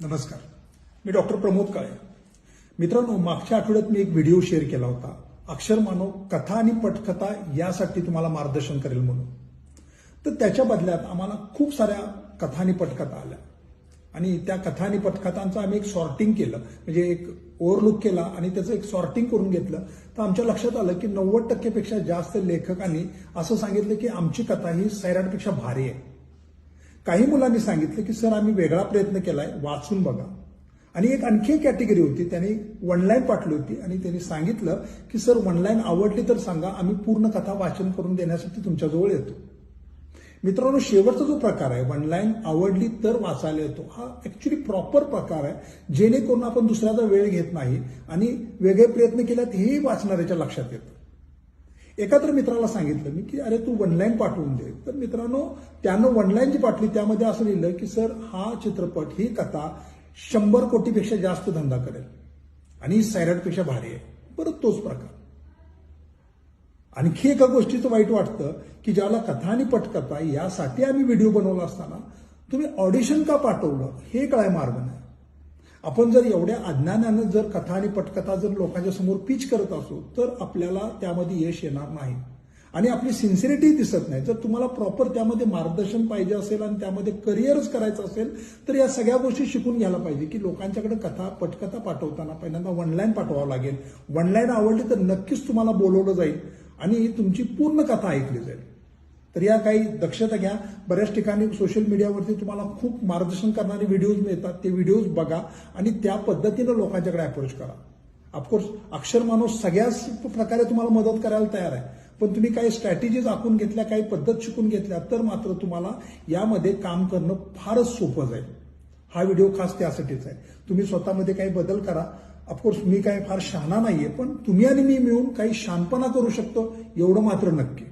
नमस्कार. मी डॉक्टर प्रमोद काळे. मित्रांनो मागच्या आठवड्यात मी एक व्हिडिओ शेअर केला होता. अक्षर मानव कथा आणि पटकथा यासाठी तुम्हाला मार्गदर्शन करेल म्हणून. तर त्याच्या बदल्यात आम्हाला खूप साऱ्या कथा आणि पटकथा आल्या. आणि त्या कथा आणि पटकथांचं आम्ही एक सॉर्टिंग केलं. म्हणजे एक ओव्हरलुक केला आणि त्याचं एक सॉर्टिंग करून घेतलं. तर आमच्या लक्षात आलं की नव्वद टक्केपेक्षा जास्त लेखकांनी असं सांगितलं की आमची कथा ही सैराटपेक्षा भारी आहे. काही मुलांनी सांगितलं की सर आम्ही वेगळा प्रयत्न केलाय वाचून बघा. आणि एक आणखी एक कॅटेगरी होती त्यांनी वन लाईन होती आणि त्यांनी सांगितलं की सर वन लाईन आवडली तर सांगा आम्ही पूर्ण कथा वाचन करून देण्यासाठी तुमच्याजवळ येतो. मित्रांनो शेवटचा जो प्रकार आहे वन लाईन आवडली तर वाचायला येतो हा ऍक्च्युली प्रॉपर प्रकार आहे जेणेकरून आपण दुसऱ्याचा वेळ घेत नाही आणि वेगळे प्रयत्न केल्यात हेही वाचणाऱ्याच्या लक्षात येतं. एका तर मित्राला सांगितलं मी की अरे तू वन लाईन पाठवून दे. तर मित्रांनो त्यानं वन लाईन जी पाठवली त्यामध्ये असं लिहिलं की सर हा चित्रपट ही कथा शंभर कोटीपेक्षा जास्त धंदा करेल आणि सैराटपेक्षा भारी आहे. बरं तोच प्रकार. आणखी एका गोष्टीचं वाईट वाटतं की ज्याला कथा आणि पटकथा यासाठी आम्ही व्हिडिओ बनवला असताना तुम्ही ऑडिशन का पाठवलं? हे कळाय मार्ग नाही. आपण जर एवढ्या अज्ञानानं जर कथा आणि पटकथा जर लोकांच्या समोर पिच करत असू तर आपल्याला त्यामध्ये यश येणार नाही. आणि आपली सिन्सिरिटी दिसत नाही. जर तुम्हाला प्रॉपर त्यामध्ये मार्गदर्शन पाहिजे असेल आणि त्यामध्ये करिअरच करायचं असेल तर या सगळ्या गोष्टी शिकून घ्यायला पाहिजे की लोकांच्याकडे कथा पटकथा पाठवताना पहिल्यांदा वनलाईन पाठवावं लागेल. वनलाईन आवडली तर नक्कीच तुम्हाला बोलवलं जाईल आणि तुमची पूर्ण कथा ऐकली जाईल. तर या काही दक्षता घ्या. बऱ्याच ठिकाणी सोशल मीडियावरती तुम्हाला खूप मार्गदर्शन करणारे व्हिडिओज मिळतात. ते व्हिडिओज बघा आणि त्या पद्धतीनं लोकांच्याकडे अप्रोच करा. ऑफकोर्स अक्षर माणूस सगळ्याच प्रकारे तुम्हाला मदत करायला तयार आहे. पण तुम्ही काही स्ट्रॅटेजीज आखून घेतल्या काही पद्धत शिकून घेतल्या तर मात्र तुम्हाला यामध्ये काम करणं फारच सोपं जाईल. हा व्हिडिओ खास त्यासाठीच आहे. तुम्ही स्वतःमध्ये काही बदल करा. ऑफकोर्स मी काही फार शहाणा नाहीये पण तुम्ही आणि मी मिळून काही शानपणा करू शकतो एवढं मात्र नक्की.